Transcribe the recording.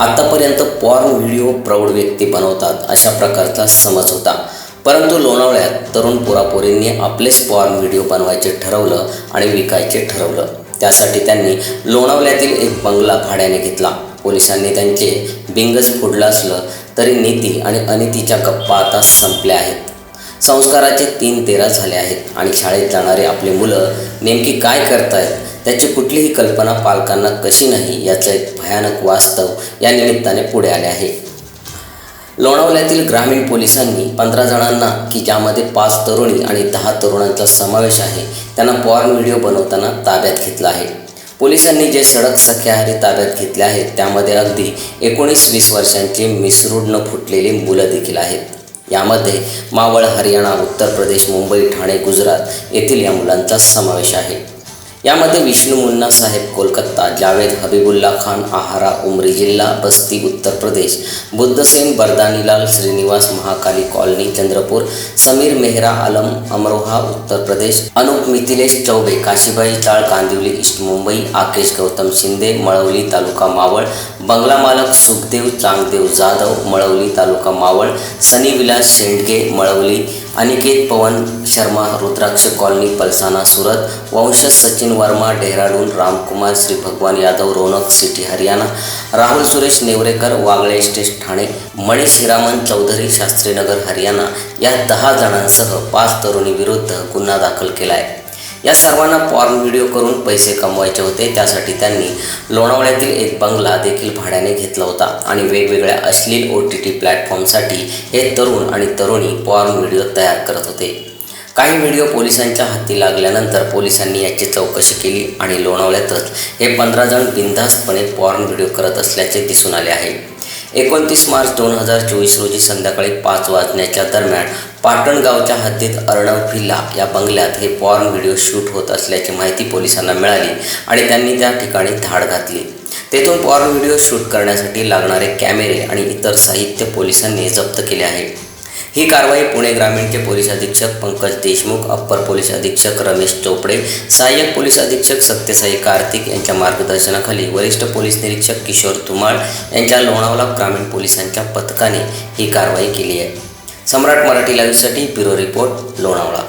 आतापर्यंत porn video प्रौढ व्यक्ती बनवतात अशा प्रकारचा समज होता. परंतु लोणावळ्यात तरुण पोरापोरींनी आपलेच पॉर्न व्हिडिओ बनवायचे ठरवलं आणि विकायचे ठरवलं. त्यासाठी त्यांनी लोणावळ्यातील एक बंगला भाड्याने घेतला. पोलिसांनी त्यांचे बिंगस फोडलं असलं तरी नीती आणि अनितीच्या गप्पा आता संपल्या आहेत. संस्काराचे तीन तेरा झाले आहेत आणि शाळेत जाणारे आपली मुलं नेमकी काय करतायत त्याची कुठलीही कल्पना पालकांना कशी नाही याचं एक भयानक वास्तव या निमित्ताने पुढे आले आहे. लोणावळ्यातील ग्रामीण पोलिसांनी पंधरा जणांना की ज्यामध्ये पाच तरुणी आणि दहा तरुणांचा समावेश आहे त्यांना पॉर्न व्हिडिओ बनवताना ताब्यात घेतला आहे. पोलिसांनी जे सडक सख्याहारी ताब्यात घेतले आहेत त्यामध्ये अगदी एकोणीस वीस वर्षांची मिसरूड न फुटलेली मुलं देखील आहेत. यामध्ये मावळ हरियाणा उत्तर प्रदेश मुंबई ठाणे गुजरात येथील या मुलांचा समावेश आहे. यामध्ये विष्णु मुन्ना साहेब कोलकाता, जावेद हबीबुल्ला खान, आहारा उमरी जिल्हा, बस्ती, उत्तर प्रदेश बुद्धसेन बरदानीलाल, श्रीनिवास महाकाली कॉलनी, चंद्रपुर, समीर मेहरा आलम अमरोहा, उत्तर प्रदेश, अनुप मिथिलेश चौबे, काशीबाई चाळ, कांदिवली ईस्ट मुंबई, आकेश गौतम शिंदे, मळवली तालुका मावळ बंगला मालक Sukhdev Changdev Jadhav Malavli taluka Maval Sunny Vilas Shendge Malavli Aniket Pawan Sharma Rudraksh colony Palsana Surat Vansh Sachin Verma Dehradun Ramkumar Shri Bhagwan Yadav Ronak city Haryana Rahul Suresh Nevrekar Wagle estate Thane Manish Hiraman Chaudhari Shastrinagar Haryana या दहा जणांसह पाच तरुणीविरुद्ध गुन्हा दाखल केला आहे या सर्वांना porn video करून पैसे कमवायचे होते. त्यासाठी त्यांनी लोणावळ्यातील एक बंगला देखील भाड्याने घेतला होता. आणि वेगवेगळ्या अश्लील ओ टी टी प्लॅटफॉर्मसाठी हे तरुण आणि तरुणी पॉर्न व्हिडिओ तयार करत होते. काही व्हिडिओ पोलिसांच्या हाती लागल्यानंतर पोलिसांनी याची चौकशी केली आणि लोणावळ्यातच हे पंधरा जण बिनधास्तपणे पॉर्न व्हिडिओ करत असल्याचे दिसून आले आहे. एकोणतीस मार्च दोन हजार चोवीस रोजी संध्याकाळी पाच वाजण्याच्या दरम्यान पाटण गावच्या हद्दीत अर्णव व्हिल्ला या बंगल्यात हे पॉर्न व्हिडिओ शूट होत असल्याची माहिती पोलिसांना मिळाली आणि त्यांनी त्या ठिकाणी धाड घातली. तेथून पॉर्न व्हिडिओ शूट करण्यासाठी लागणारे कॅमेरे आणि इतर साहित्य पोलिसांनी जप्त केले आहे. ही कारवाई पुणे ग्रामीणचे पोलीस अधीक्षक पंकज देशमुख अप्पर पोलीस अधीक्षक रमेश चोपडे सहाय्यक पोलीस अधीक्षक सत्यसाई कार्तिक यांच्या मार्गदर्शनाखाली वरिष्ठ पोलीस निरीक्षक किशोर धुमाळ यांच्या लोणावळा ग्रामीण पोलिसांच्या पथकाने ही कारवाई केली आहे. सम्राट मराठी लाईव्हसाठी ब्युरो रिपोर्ट लोणावळा.